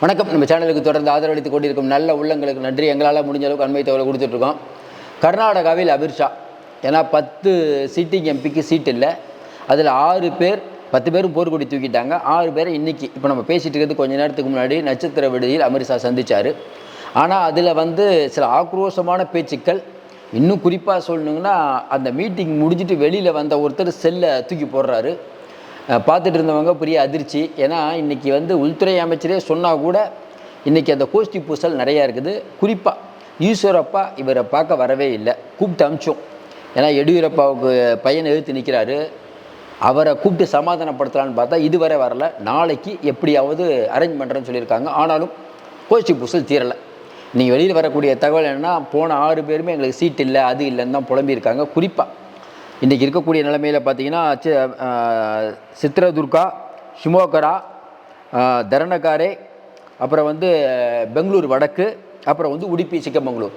வணக்கம். நம்ம சேனலுக்கு தொடர்ந்து ஆதரவளித்து கொண்டிருக்கும் நல்ல உள்ளங்களுக்கு நன்றி. எங்களால் முடிஞ்ச அளவுக்கு அண்மை தகவலை கொடுத்துட்ருக்கோம். கர்நாடகாவில் அமித்ஷா ஏன்னா பத்து சீட்டிங் எம்பிக்கு சீட் இல்லை. அதில் ஆறு பேர் பத்து பேரும் போர்க்கொடி தூக்கிட்டாங்க. ஆறு பேரை இன்றைக்கி இப்போ நம்ம பேசிகிட்டு இருக்கிறது கொஞ்ச நேரத்துக்கு முன்னாடி நட்சத்திர விடுதியில் அமித்ஷா சந்திச்சார். ஆனால் அதில் வந்து சில ஆக்ரோஷமான பேச்சுக்கள். இன்னும் குறிப்பாக சொல்லணுங்கன்னா அந்த மீட்டிங் முடிஞ்சிட்டு வெளியில் வந்த ஒருத்தர் செல்லை தூக்கி போடுறாரு. பார்த்துட்டு இருந்தவங்க பெரிய அதிர்ச்சி. ஏன்னா இன்றைக்கி வந்து உள்துறை அமைச்சரே சொன்னால் கூட இன்றைக்கி அந்த கோஷ்டி பூசல் நிறையா இருக்குது. குறிப்பாக ஈஸ்வரப்பா இவரை பார்க்க வரவே இல்லை. கூப்பிட்டு அமிச்சோம். ஏன்னா எடியூரப்பாவுக்கு பையனை எழுத்து நிற்கிறாரு அவரை கூப்பிட்டு சமாதானப்படுத்தலான்னு பார்த்தா இதுவரை வரல. நாளைக்கு எப்படியாவது அரேஞ்ச் பண்ணுறேன்னு சொல்லியிருக்காங்க. ஆனாலும் கோஷ்டி பூசல் தீரலை. நீங்கள் வெளியில் வரக்கூடிய தகவல் என்னென்னா போன ஆறு பேருமே எங்களுக்கு சீட் இல்லை அது இல்லைன்னு தான் புலம்பியிருக்காங்க. குறிப்பாக இன்றைக்கி இருக்கக்கூடிய நிலைமையில் பார்த்தீங்கன்னா சித்திரதுர்கா சித்ரதுர்கா ஷிமோகரா தரணகாரே அப்புறம் வந்து பெங்களூர் வடக்கு அப்புறம் வந்து உடுப்பி சிக்கமங்களூர்.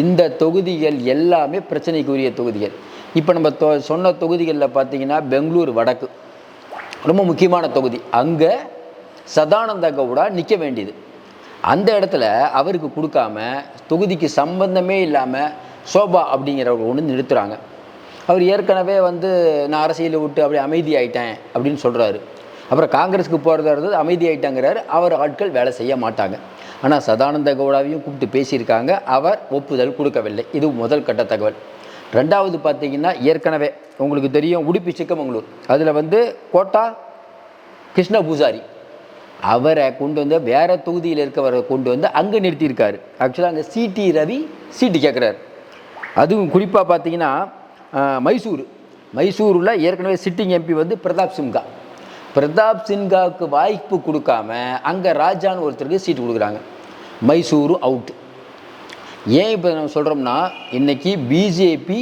இந்த தொகுதிகள் எல்லாமே பிரச்சனைக்குரிய தொகுதிகள். இப்போ நம்ம தொ சொன்ன தொகுதிகளில் பார்த்தீங்கன்னா பெங்களூர் வடக்கு. ரொம்ப முக்கியமான தொகுதி. அங்கே சதானந்த கவுடா நிற்க வேண்டியது. அந்த இடத்துல அவருக்கு கொடுக்காம தொகுதிக்கு சம்பந்தமே இல்லாமல் சோபா அப்படிங்கிறவங்க ஒன்று நிறுத்துகிறாங்க அவர் ஏற்கனவே வந்து நான் அரசியலை விட்டு அப்படியே அமைதி ஆயிட்டேன் அப்படின்னு சொல்கிறாரு அப்புறம் காங்கிரஸுக்கு போகிறதா இருந்தது அமைதி ஆயிட்டாங்கிறாரு அவர் ஆட்கள் வேலை செய்ய மாட்டாங்க. ஆனால் சதானந்த கவுடாவையும் கூப்பிட்டு பேசியிருக்காங்க. அவர் ஒப்புதல் கொடுக்கவில்லை. இது முதல் கட்ட தகவல். ரெண்டாவது பார்த்தீங்கன்னா ஏற்கனவே உங்களுக்கு தெரியும் உடுப்பி சிக்கமங்களூர். அதில் வந்து கோட்டா கிருஷ்ண பூசாரி. அவரை கொண்டு வந்து வேறு தொகுதியில் இருக்கவரை கொண்டு வந்து அங்கே நிறுத்தியிருக்காரு. ஆக்சுவலாக அங்கே சிடி ரவி சீட்டு கேட்குறாரு அதுவும் குறிப்பாக பார்த்தீங்கன்னா மைசூர். மைசூரில் ஏற்கனவே சிட்டிங் எம்பி வந்து பிரதாப் சிங்கா பிரதாப் சின்ஹாவுக்கு வாய்ப்பு கொடுக்காம அங்கே ராஜான்னு ஒருத்தருக்கு சீட்டு கொடுக்குறாங்க. மைசூரும் அவுட் ஏன் இப்போ நம்ம சொல்கிறோம்னா இன்னைக்கு பிஜேபி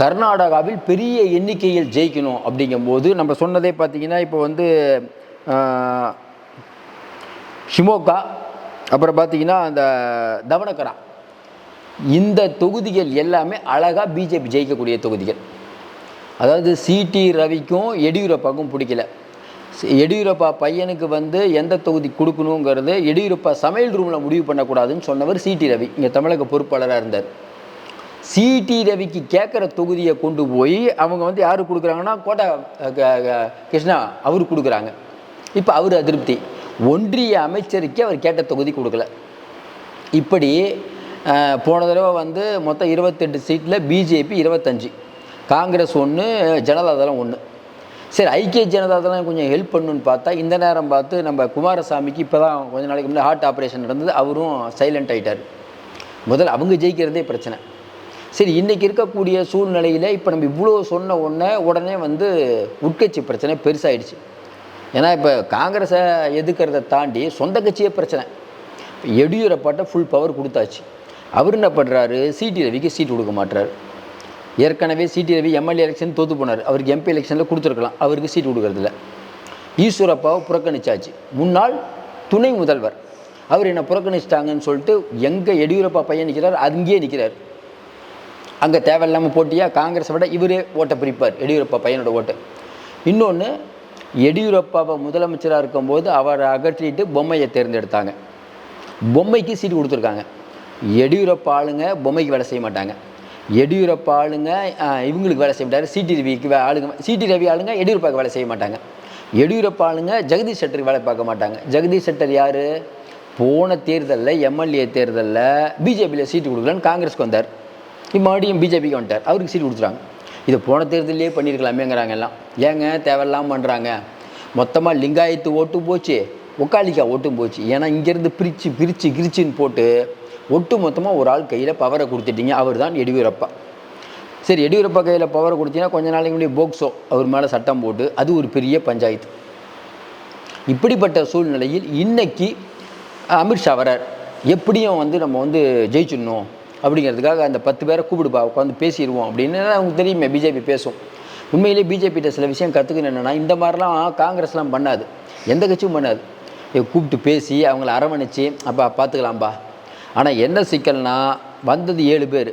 கர்நாடகாவில் பெரிய எண்ணிக்கையில் ஜெயிக்கணும் அப்படிங்கும்போது நம்ம சொன்னதே பார்த்தீங்கன்னா இப்போ வந்து ஷிமோகா அப்புறம் பார்த்தீங்கன்னா அந்த தவனகரா இந்த தொகுதிகள் எல்லாமே அழகாக பிஜேபி ஜெயிக்கக்கூடிய தொகுதிகள். அதாவது சிடி ரவிக்கும் எடியூரப்பாவுக்கும் பிடிக்கல. எடியூரப்பா பையனுக்கு வந்து எந்த தொகுதி கொடுக்கணுங்கிறது எடியூரப்பா சமையல் ரூமில் முடிவு பண்ணக்கூடாதுன்னு சொன்னவர் சிடி ரவி. இங்கே தமிழக பொறுப்பாளராக இருந்தார். சிடி ரவிக்கு கேட்குற தொகுதியை கொண்டு போய் அவங்க வந்து யார் கொடுக்குறாங்கன்னா கோட்டா க- கிருஷ்ணா அவருக்கு கொடுக்குறாங்க. இப்போ அவர் அதிருப்தி. ஒன்றிய அமைச்சருக்கே அவர் கேட்ட தொகுதி கொடுக்கல. இப்படி போன தடவை வந்து மொத்தம் இருபத்தெட்டு சீட்டில் பிஜேபி இருபத்தஞ்சி. காங்கிரஸ் ஒன்று ஜனதாதளம் ஒன்று சரி ஐக்கிய ஜனதாதளம் கொஞ்சம் ஹெல்ப் பண்ணுன்னு பார்த்தா இந்த நேரம் பார்த்து நம்ம குமாரசாமிக்கு இப்போ தான் கொஞ்ச நாளைக்கு முன்னாடி ஹார்ட் ஆப்ரேஷன் நடந்தது. அவரும் சைலண்ட் ஆகிட்டார் முதல்ல அவங்க ஜெயிக்கிறதே பிரச்சனை. சரி இன்றைக்கி இருக்கக்கூடிய சூழ்நிலையில் இப்போ நம்ம இவ்வளோ சொன்ன உடனே உடனே வந்து உட்கட்சி பிரச்சனை பெருசாயிடுச்சு. ஏன்னா இப்போ காங்கிரஸை எதுக்கிறத தாண்டி சொந்த கட்சியே பிரச்சனை. எடியூரப்பாட்ட ஃபுல் பவர் கொடுத்தாச்சு. அவர் என்ன பண்ணுறாரு சிடி ரவிக்கு சீட் கொடுக்க மாட்டார் ஏற்கனவே சிடி ரவி எம்எல்ஏ எலெக்ஷன் தோற்று போனார். அவருக்கு எம்பி எலெக்ஷனில் கொடுத்துருக்கலாம். அவருக்கு சீட் கொடுக்கறதில்ல. ஈஸ்வரப்பாவை புறக்கணிச்சாச்சு. முன்னாள் துணை முதல்வர். அவர் என்னை புறக்கணிச்சிட்டாங்கன்னு சொல்லிட்டு எங்கே எடியூரப்பா பையன் நிற்கிறார் அங்கேயே நிற்கிறார் அங்கே தேவையில்லாமல் போட்டியாக காங்கிரஸை விட இவரே ஓட்டை பிரிப்பார் எடியூரப்பா பையனோட ஓட்டு. இன்னொன்று எடியூரப்பாவை முதலமைச்சராக இருக்கும்போது அவரை அகற்றிட்டு பொம்மையை தேர்ந்தெடுத்தாங்க. பொம்மைக்கு சீட்டு கொடுத்துருக்காங்க. எடியூரப்பா ஆளுங்க பொம்மைக்கு வேலை செய்ய மாட்டாங்க. எடியூரப்பா ஆளுங்க இவங்களுக்கு வேலை செய்ய மாட்டாரு. சிடி ரவிக்கு ஆளுங்க சிடி ரவி ஆளுங்க எடியூரப்பாவுக்கு வேலை செய்ய மாட்டாங்க. எடியூரப்பா ஆளுங்க ஜெகதீஷ் ஷெட்டருக்கு வேலை பார்க்க மாட்டாங்க. ஜெகதீஷ் ஷெட்டர் யார்? போன தேர்தலில் எம்எல்ஏ தேர்தலில் பிஜேபியில் சீட்டு கொடுக்கலன்னு காங்கிரஸ்க்கு வந்தார். இப்போ மறுபடியும் பிஜேபிக்கு வந்துட்டார். அவருக்கு சீட்டு கொடுத்துட்டாங்க. இது போன தேர்தலையே பண்ணியிருக்கலாமேங்கிறாங்க எல்லாம். ஏங்க தேவையில்லாமல் பண்ணுறாங்க மொத்தமாக லிங்காயத்து ஓட்டும் போச்சு. ஒக்காலிக்கா ஓட்டும் போச்சு. ஏன்னா இங்கேருந்து பிரித்து பிரித்து கிரிச்சின்னு போட்டு ஒட்டு மொத்தமாக ஒரு ஆள் கையில் பவரை கொடுத்துட்டீங்க. அவர் தான் எடியூரப்பா. சரி எடியூரப்பா கையில் பவரை கொடுத்தீங்கன்னா கொஞ்ச நாளைக்கு முன்னாடி போக்சோ அவர் மேலே சட்டம் போட்டு அது ஒரு பெரிய பஞ்சாயத்து. இப்படிப்பட்ட சூழ்நிலையில் இன்னைக்கு அமித்ஷா வரார். எப்படியும் வந்து நம்ம வந்து ஜெயிச்சிடணும் அப்படிங்கிறதுக்காக அந்த பத்து பேரை கூப்பிடுப்பா உட்காந்து பேசிடுவோம் அப்படின்னு அவங்க தெரியுமே பிஜேபி பேசும். உண்மையிலேயே பிஜேபிகிட்ட சில விஷயம் கற்றுக்கணும் என்னென்னா இந்த மாதிரிலாம் காங்கிரஸ்லாம் பண்ணாது. எந்த கட்சியும் பண்ணாது. கூப்பிட்டு பேசி அவங்கள அரவணைச்சு அப்பா பார்த்துக்கலாம்ப்பா ஆனால் என்ன சிக்கல்னால் வந்தது ஏழு பேர்.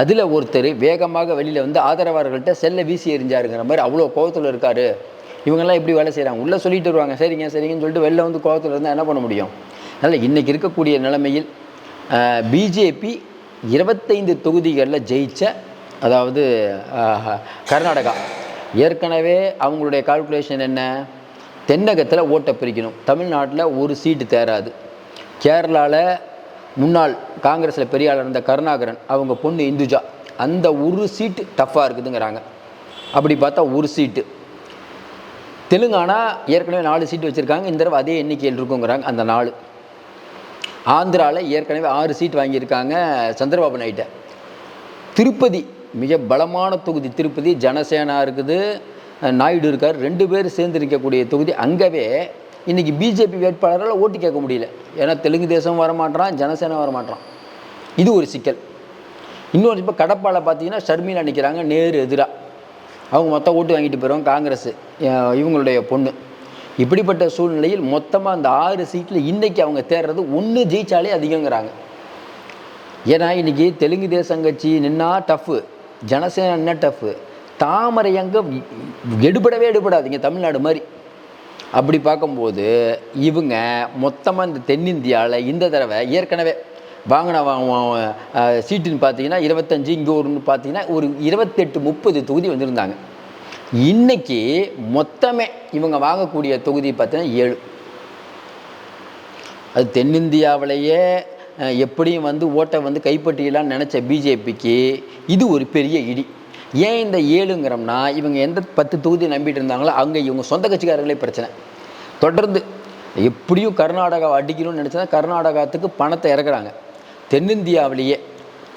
அதில் ஒருத்தர் வேகமாக வெளியில் வந்து ஆதரவாளர்கள்ட்ட செல்ல வீசி எறிஞ்சாருங்கிற மாதிரி அவ்வளோ கோவத்தில் இருக்கார். இவங்கெல்லாம் எப்படி வேலை செய்கிறாங்க உள்ளே சொல்லிட்டு வருவாங்க. சரிங்க சரிங்கன்னு சொல்லிட்டு வெளில வந்து கோவத்தில் இருந்தால் என்ன பண்ண முடியும்? அதனால் இன்றைக்கி இருக்கக்கூடிய நிலைமையில் பிஜேபி இருபத்தைந்து தொகுதிகளில் ஜெயித்த அதாவது கர்நாடகா. ஏற்கனவே அவங்களுடைய கால்குலேஷன் என்ன? தென்னகத்தில் ஓட்டை பிரிக்கணும். தமிழ்நாட்டில் ஒரு சீட்டு தேராது கேரளாவில் முன்னாள் காங்கிரஸில் பெரிய இருந்த கருணாகரன் அவங்க பொண்ணு இந்துஜா அந்த ஒரு சீட்டு டஃப்பாக இருக்குதுங்கிறாங்க. அப்படி பார்த்தா ஒரு சீட்டு. தெலுங்கானா ஏற்கனவே நாலு சீட்டு வச்சுருக்காங்க இந்த தடவை அதே எண்ணிக்கையில் இருக்குங்கிறாங்க அந்த நாலு. ஆந்திராவில் ஏற்கனவே ஆறு சீட் வாங்கியிருக்காங்க சந்திரபாபு நாயுட்ட திருப்பதி மிக பலமான தொகுதி. திருப்பதி ஜனசேனா இருக்குது நாயுடு இருக்கார் ரெண்டு பேர் சேர்ந்து இருக்கக்கூடிய தொகுதி. அங்கவே இன்றைக்கி பிஜேபி வேட்பாளரால் ஓட்டு கேட்க முடியல. ஏன்னா தெலுங்கு தேசம் வரமாட்டான் ஜனசேனா வரமாட்டான் இது ஒரு சிக்கல். இன்னொரு இப்போ கடப்பாவில் பார்த்தீங்கன்னா ஷர்மிலா நிற்கிறாங்க நேரு எதிராக அவங்க மொத்தம் ஓட்டு வாங்கிட்டு போயிடுவாங்க காங்கிரஸ் இவங்களுடைய பொண்ணு. இப்படிப்பட்ட சூழ்நிலையில் மொத்தமாக அந்த ஆறு சீட்டில் இன்றைக்கி அவங்க தேர்றது ஒன்று ஜெயிச்சாலே அதிகங்கிறாங்க. ஏன்னா இன்றைக்கி தெலுங்கு தேசம் கட்சி நின்னா டஃப்பு ஜனசேனா நின்னா டஃப்பு தாமரை அங்கே எடுபடவே எடுபடாதீங்க தமிழ்நாடு மாதிரி. அப்படி பார்க்கும்போது இவங்க மொத்தமாக இந்த தென்னிந்தியாவில் இந்த தடவை ஏற்கனவே வாங்கின சீட்டுன்னு பார்த்தீங்கன்னா இருபத்தஞ்சி இங்கே ஒன்று பார்த்தீங்கன்னா ஒரு இருபத்தெட்டு முப்பது தொகுதி வந்திருந்தாங்க. இன்னைக்கு மொத்தமே இவங்க வாங்கக்கூடிய தொகுதி பார்த்தீங்கன்னா ஏழு. அது தென்னிந்தியாவிலேயே எப்படியும் வந்து ஓட்டை வந்து கைப்பற்றிடலாம்னு நினச்ச பிஜேபிக்கு இது ஒரு பெரிய இடி. ஏன் இந்த ஏழுங்கிறோம்னா இவங்க எந்த பத்து தொகுதி நம்பிட்டு இருந்தாங்களோ அங்கே இவங்க சொந்த கட்சிக்காரர்களே பிரச்சனை. தொடர்ந்து எப்படியும் கர்நாடகாவை அடிக்கணும்னு நினச்சா கர்நாடகாத்துக்கு பணத்தை இறக்குறாங்க. தென்னிந்தியாவிலேயே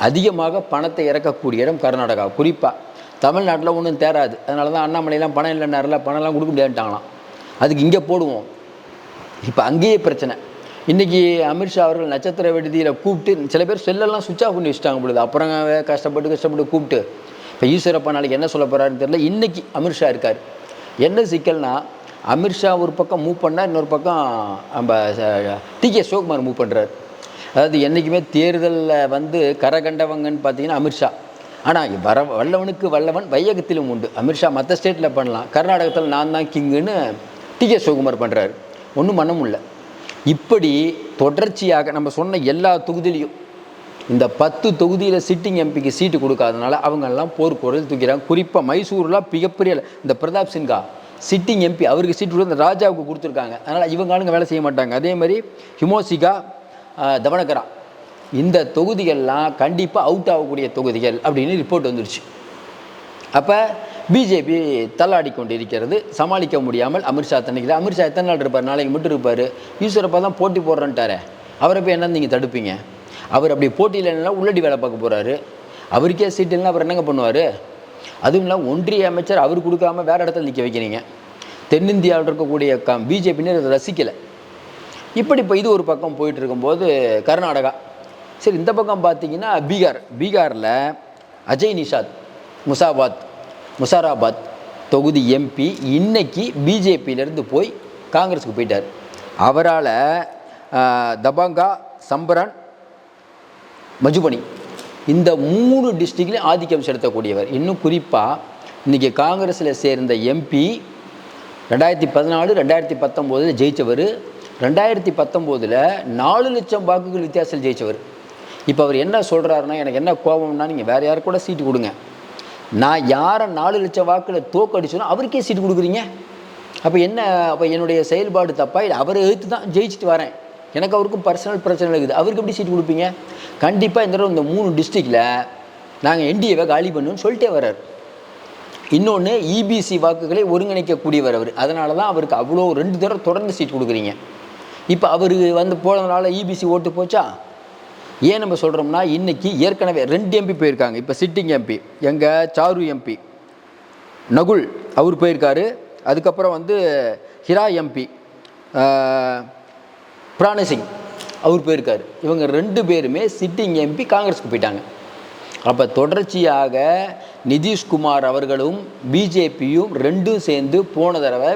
அதிகமாக பணத்தை இறக்கக்கூடிய இடம் கர்நாடகா. குறிப்பாக தமிழ்நாட்டில் ஒன்றும் தேராது. அதனால தான் அண்ணாமலையெல்லாம் பணம் இல்லைன்னாருல பணம்லாம் கொடுக்க முடியாதுட்டாங்களாம் அதுக்கு இங்கே போடுவோம். இப்போ அங்கேயே பிரச்சனை. இன்றைக்கி அமித்ஷா அவர்கள் நட்சத்திர விடுதியில் கூப்பிட்டு சில பேர் செல்லெல்லாம் சுவிட்ச் ஆஃப் பண்ணி வச்சுட்டாங்க பொழுது அப்புறம் கஷ்டப்பட்டு கஷ்டப்பட்டு கூப்பிட்டு. இப்போ ஈஸ்வரப்பா நாளைக்கு என்ன சொல்ல போகிறாருன்னு தெரியல. இன்றைக்கி அமித்ஷா இருக்கார். என்ன சிக்கல்னா அமித்ஷா ஒரு பக்கம் மூவ் பண்ணால் இன்னொரு பக்கம் நம்ம டி. கே. சிவகுமார் மூவ் பண்ணுறாரு அதாவது என்றைக்குமே தேர்தலில் வந்து கரகண்டவங்கன்னு பார்த்தீங்கன்னா அமித்ஷா ஆனால் வர வல்லவனுக்கு வல்லவன் வையகத்திலும் உண்டு. அமித்ஷா மற்ற ஸ்டேட்டில் பண்ணலாம். கர்நாடகத்தில் நான் தான் கிங்குன்னு டி. கே. சிவகுமார் பண்ணுறாரு ஒன்றும் பண்ண முடியல. இப்படி தொடர்ச்சியாக நம்ம சொன்ன எல்லா தொகுதியிலையும் இந்த பத்து தொகுதியில் சிட்டிங் எம்பிக்கு சீட்டு கொடுக்காதனால அவங்கெல்லாம் போர்க்குரல் தூக்கிறாங்க. குறிப்பாக மைசூரில் மிகப்பெரிய இந்த பிரதாப் சின்ஹா சிட்டிங் எம்பி அவருக்கு சீட்டு கொடுத்து அந்த ராஜாவுக்கு கொடுத்துருக்காங்க. அதனால் இவங்க ஆளுங்க வேலை செய்ய மாட்டாங்க. அதே மாதிரி ஹிமோசிகா தவனகரா இந்த தொகுதிகள்லாம் கண்டிப்பாக அவுட் ஆகக்கூடிய தொகுதிகள் அப்படின்னு ரிப்போர்ட் வந்துருச்சு. அப்போ பிஜேபி தள்ளாடி கொண்டு இருக்கிறது சமாளிக்க முடியாமல் அமித்ஷா தன்னைக்கு அமித்ஷா எத்தனை நாள் இருப்பார்? நாளைக்கு மட்டும் இருப்பார். ஈஸ்வரப்பா தான் போட்டி போடுறேன்ட்டாரே. அவரை போய் என்ன நீங்கள் தடுப்பீங்க? அவர் அப்படி போட்டியில் இல்லைன்னா உள்ளடி வேலை பார்க்க போகிறாரு அவருக்கே சீட் இல்லைன்னா அவர் என்னங்க பண்ணுவார்? அதுவும் இல்லாமல் ஒன்றிய அமைச்சர் அவர் கொடுக்காம வேறு இடத்துல நிற்க வைக்கிறீங்க. தென்னிந்தியாவில் இருக்கக்கூடிய க பிஜேபினர் அதை ரசிக்கலை. இப்படி இப்போ இது ஒரு பக்கம் போயிட்டு இருக்கும்போது கர்நாடகா. சரி இந்த பக்கம் பார்த்தீங்கன்னா பீகார். பீகாரில் அஜய் நிஷாத் முசாபாத் முசாராபாத் தொகுதி எம்பி இன்னைக்கு பிஜேபியிலேருந்து போய் காங்கிரஸுக்கு போயிட்டார். அவரால் தபாங்கா சம்பரன் மஜுபனி. இந்த மூணு டிஸ்ட்ரிக்ட்லையும் ஆதிக்கம் செலுத்தக்கூடியவர். இன்னும் குறிப்பாக இன்றைக்கி காங்கிரஸில் சேர்ந்த எம்பி ரெண்டாயிரத்தி பதினாலு ரெண்டாயிரத்தி பத்தொம்போதில் ஜெயித்தவர் ரெண்டாயிரத்தி பத்தொம்போதில் நாலு லட்சம் வாக்குகள் வித்தியாசத்தில் ஜெயித்தவர் இப்போ அவர் என்ன சொல்கிறாருன்னா எனக்கு என்ன கோபம்னா நீங்கள் வேறு யாரு கூட சீட்டு கொடுங்க. நான் யாரை நாலு லட்சம் வாக்கில் தோக்கடிச்சனோ அவருக்கே சீட்டு கொடுக்குறீங்க. அப்போ என்ன அப்போ என்னுடைய செயல்பாடு தப்பாக அவரை எழுத்து தான் ஜெயிச்சுட்டு வரேன். எனக்கு அவருக்கும் பர்சனல் பிரச்சனை இருக்குது. அவருக்கு எப்படி சீட் கொடுப்பீங்க? கண்டிப்பாக இந்த தடவை இந்த மூணு டிஸ்ட்ரிக்டில் நாங்கள் என்டிஏவை காலி பண்ணுன்னு சொல்லிட்டே வர்றார். இன்னொன்று இபிசி வாக்குகளை ஒருங்கிணைக்கக்கூடியவர் அவர். அதனால தான் அவருக்கு அவ்வளோ ரெண்டு தடவை தொடர்ந்து சீட் கொடுக்குறீங்க. இப்போ அவர் வந்து போனதுனால இபிசி ஓட்டு போச்சா? ஏன் நம்ம சொல்கிறோம்னா இன்றைக்கி ஏற்கனவே ரெண்டு எம்பி போயிருக்காங்க. இப்போ சிட்டிங் எம்பி எங்கள் சாரு எம்பி நகுல் அவர் போயிருக்காரு. அதுக்கப்புறம் வந்து ஹிரா எம்பி பிராணசிங் அவர் போயிருக்கார். இவங்க ரெண்டு பேருமே சிட்டிங் எம்பி காங்கிரஸுக்கு போயிட்டாங்க. அப்போ தொடர்ச்சியாக நிதிஷ்குமார் அவர்களும் பிஜேபியும் ரெண்டும் சேர்ந்து போன தடவை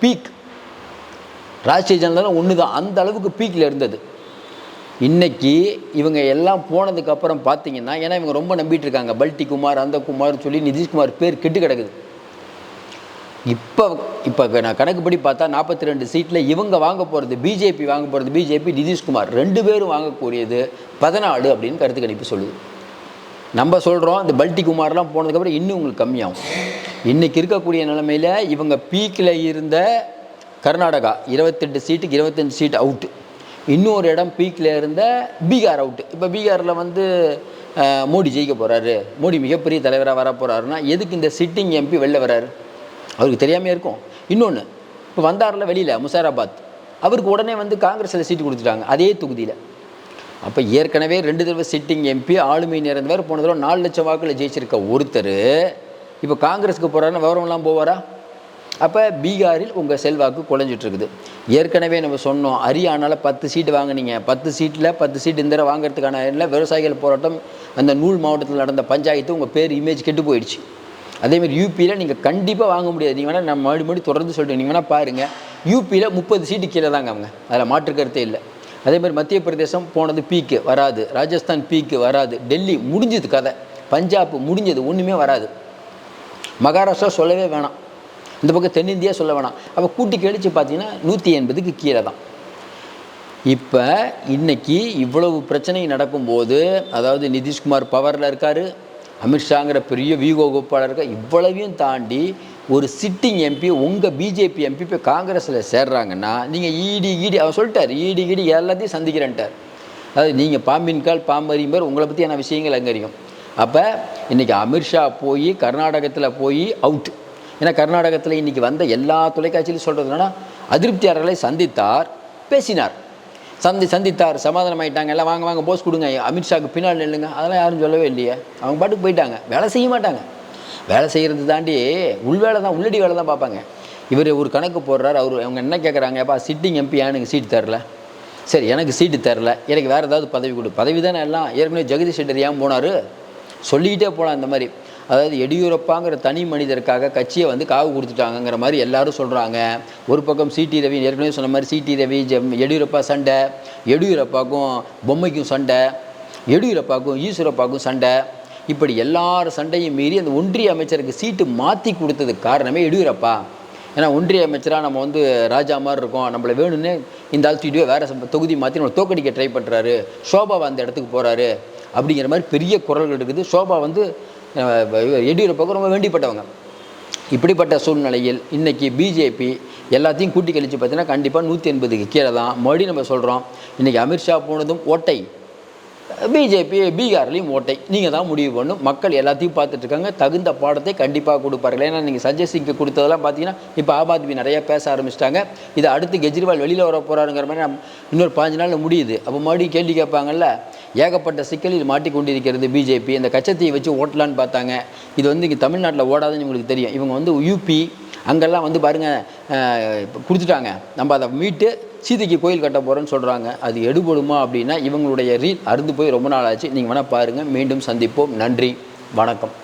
பீக். ராஷ்டிரிய ஜனதா ஒன்று தான் அந்த அளவுக்கு பீக்கில் இருந்தது. இன்றைக்கி இவங்க எல்லாம் போனதுக்கப்புறம் பார்த்தீங்கன்னா ஏன்னா இவங்க ரொம்ப நம்பிட்டு இருக்காங்க. பல்டி குமார் அந்த குமார்னு சொல்லி நிதிஷ்குமார் பேர் கெட்டு கிடக்குது. இப்போ இப்போ நான் கணக்குப்படி பார்த்தா நாற்பத்தி ரெண்டு சீட்டில் இவங்க வாங்க போகிறது பிஜேபி வாங்க போகிறது பிஜேபி நிதிஷ்குமார் ரெண்டு பேரும் வாங்கக்கூடியது பதினாலு அப்படின்னு கருத்து கணிப்பு சொல்லுது. நம்ம சொல்கிறோம் இந்த பல்டி குமார்லாம் போனதுக்கப்புறம் இன்னும் உங்களுக்கு கம்மியாகும். இன்றைக்கி இருக்கக்கூடிய நிலமையில் இவங்க பீக்கில் இருந்த கர்நாடகா இருபத்தெட்டு சீட்டுக்கு இருபத்தஞ்சு சீட் அவுட்டு இன்னொரு இடம் பீக்கில் இருந்த பீகார் அவுட்டு இப்போ பீகாரில் வந்து மோடி ஜெயிக்க போகிறாரு மோடி மிகப்பெரிய தலைவராக வர போகிறாருன்னா எதுக்கு இந்த சிட்டிங் எம்பி வெளில வராரு அவருக்கு தெரியாமே இருக்கும். இன்னொன்று இப்போ வந்தார்ல வெளியில் முசாராபாத். அவருக்கு உடனே வந்து காங்கிரஸில் சீட்டு கொடுத்துட்டாங்க அதே தொகுதியில். அப்போ ஏற்கனவே ரெண்டு தடவை சிட்டிங் எம்பி ஆளுமை நிறந்தவர் போன தடவை நாலு லட்சம் வாக்கில் ஜெயிச்சிருக்க ஒருத்தர் இப்போ காங்கிரஸுக்கு போகிறாருன்னு விவரம்லாம் போவாரா? அப்போ பீகாரில் உங்கள் செல்வாக்கு குறைஞ்சிட்ருக்குது ஏற்கனவே நம்ம சொன்னோம் ஹரியானாவில் பத்து சீட்டு வாங்குனீங்க. பத்து சீட்டில் பத்து சீட் இந்த தடவை வாங்குறதுக்கான இல்லை விவசாயிகள் போராட்டம் அந்த நூல் மாவட்டத்தில் நடந்த பஞ்சாயத்து உங்கள் பேர் இமேஜ் கெட்டு போயிடுச்சு. அதேமாதிரி யூபியில் நீங்கள் கண்டிப்பாக வாங்க முடியாது. நீங்கள் வேணால் நம்ம மறுபடி மறுபடி தொடர்ந்து சொல்லிட்டு நீங்கள் வேணால் பாருங்கள் யூபியில் முப்பது சீட்டு கீழே தாங்க அவங்க. அதில் மாற்று கருத்தே இல்லை. அதேமாதிரி மத்திய பிரதேசம் போனது பீக்கு வராது. ராஜஸ்தான் பீக்கு வராது. டெல்லி முடிஞ்சது கதை. பஞ்சாப் முடிஞ்சது. ஒன்றுமே வராது. மகாராஷ்டிரா சொல்லவே வேணாம். இந்த பக்கம் தென்னிந்தியா சொல்ல வேணாம். அப்போ கூட்டி கழித்து பார்த்தீங்கன்னா நூற்றி எண்பதுக்கு கீழே தான். இப்போ இன்றைக்கி இவ்வளவு பிரச்சனை நடக்கும்போது அதாவது நிதிஷ்குமார் பவரில் இருக்கார். அமித்ஷாங்கிற பெரிய வியூகோ கோப்பாளருக்கு இவ்வளவையும் தாண்டி ஒரு சிட்டிங் எம்பி உங்கள் பிஜேபி எம்பி இப்போ காங்கிரஸில் சேர்றாங்கன்னா நீங்கள் ஈடி ஈடி அவர் சொல்லிட்டார் ஈடி ஈடி எல்லாத்தையும் சந்திக்கிறேன்ட்டார். அதாவது நீங்கள் பாம்பின் கால் பாம்பறியும்பார் உங்களை பற்றியான விஷயங்கள் அங்கே அறியும். அப்போ இன்றைக்கி அமித்ஷா போய் கர்நாடகத்தில் போய் அவுட் ஏன்னா கர்நாடகத்தில் இன்றைக்கி வந்த எல்லா தொலைக்காட்சியிலும் சொல்கிறது என்னன்னா அதிருப்தியாளர்களை சந்தித்தார் பேசினார். சந்தி சந்தித்தார். சமாதானம் ஆயிட்டாங்க எல்லாம் வாங்க வாங்க போஸ் கொடுங்க. அமித்ஷாக்கு பின்னால் நெல்லுங்க. அதெல்லாம் யாரும் சொல்லவே இல்லையே. அவங்க பாட்டுக்கு போயிட்டாங்க. வேலை செய்ய மாட்டாங்க. வேலை செய்கிறது தாண்டி உள் வேலை தான் உள்ளடி வேலை தான் பார்ப்பாங்க. இவர் ஒரு கணக்கு போடுறாரு. அவர் அவங்க என்ன கேட்குறாங்க எப்பா சிட்டிங் எம்பி எனக்கு சீட் தரல. சரி எனக்கு சீட்டு தரல. எனக்கு வேறு ஏதாவது பதவி கொடு. பதவி தானே எல்லாம். ஏற்கனவே ஜெகதீஷ் ஷெட்டர் ஏன் போனார். சொல்லிக்கிட்டே போகலாம் இந்த மாதிரி. அதாவது எடியூரப்பாங்கிற தனி மனிதருக்காக கட்சியை வந்து காவு கொடுத்துட்டாங்கங்கிற மாதிரி எல்லாரும் சொல்கிறாங்க ஒரு பக்கம் சிடி ரவி ஏற்கனவே சொன்ன மாதிரி சிடி ரவி ஜெம் எடியூரப்பா சண்டை எடியூரப்பாக்கும் பொம்மைக்கும் சண்டை எடியூரப்பாக்கும் ஈஸ்வரப்பாக்கும் சண்டை. இப்படி எல்லார் சண்டையும் மீறி அந்த ஒன்றிய அமைச்சருக்கு சீட்டு மாற்றி கொடுத்ததுக்கு காரணமே எடியூரப்பா. ஏன்னா ஒன்றிய அமைச்சராக நம்ம வந்து ராஜா மாதிரி இருக்கோம். நம்மளை வேணும்னு இந்த ஆள் ஸ்டுடியோ வேறு தொகுதி மாற்றி நம்மளை தோக்கடிக்க ட்ரை பண்ணுறாரு சோபாவை அந்த இடத்துக்கு போகிறாரு அப்படிங்கிற மாதிரி பெரிய குரல்கள் இருக்குது. சோபா வந்து எடியூரப்பாவுக்கு ரொம்ப வேண்டிப்பட்டவங்க. இப்படிப்பட்ட சூழ்நிலையில் இன்றைக்கி பிஜேபி எல்லாத்தையும் கூட்டி கழித்து பார்த்தீங்கன்னா கண்டிப்பாக நூற்றி எண்பதுக்கு கீழே தான் மறுபடியும் நம்ம சொல்கிறோம் இன்றைக்கி அமித்ஷா போனதும் ஓட்டை. பிஜேபி பீகார்லேயும் ஓட்டை. நீங்கள் தான் முடிவு பண்ணும் மக்கள் எல்லாத்தையும் பார்த்துட்ருக்காங்க தகுந்த பாடத்தை கண்டிப்பாக கொடுப்பார்கள். ஏன்னா நீங்கள் சஞ்சய் சிங்க்கு கொடுத்ததெல்லாம் பார்த்தீங்கன்னா இப்போ ஆம் ஆத்மி நிறையா பேச ஆரம்பிச்சிட்டாங்க. இதை அடுத்து கெஜ்ரிவால் வெளியில் வர போகிறாருங்கிற மாதிரி இன்னொரு பாஞ்சு நாளில் முடியுது. அப்போ மறுபடியும் கேள்வி கேட்பாங்கல்ல ஏகப்பட்ட சிக்கலில் மாட்டிக்கொண்டிருக்கிறது பிஜேபி இந்த கச்சத்தையை வச்சு ஓட்டலான்னு பார்த்தாங்க. இது வந்து இங்கே தமிழ்நாட்டில் ஓடாதுன்னு உங்களுக்கு தெரியும். இவங்க வந்து யூபி அங்கெல்லாம் வந்து பாருங்கள் கொடுத்துட்டாங்க. நம்ம அதை மீட்டு சீதைக்கு கோயில் கட்ட போகிறோன்னு சொல்கிறாங்க அது எடுபடுமா அப்படின்னா இவங்களுடைய ரீல் அறுந்து போய் ரொம்ப நாள் ஆச்சு நீங்கள் வேணால் பாருங்கள் மீண்டும் சந்திப்போம். நன்றி. வணக்கம்.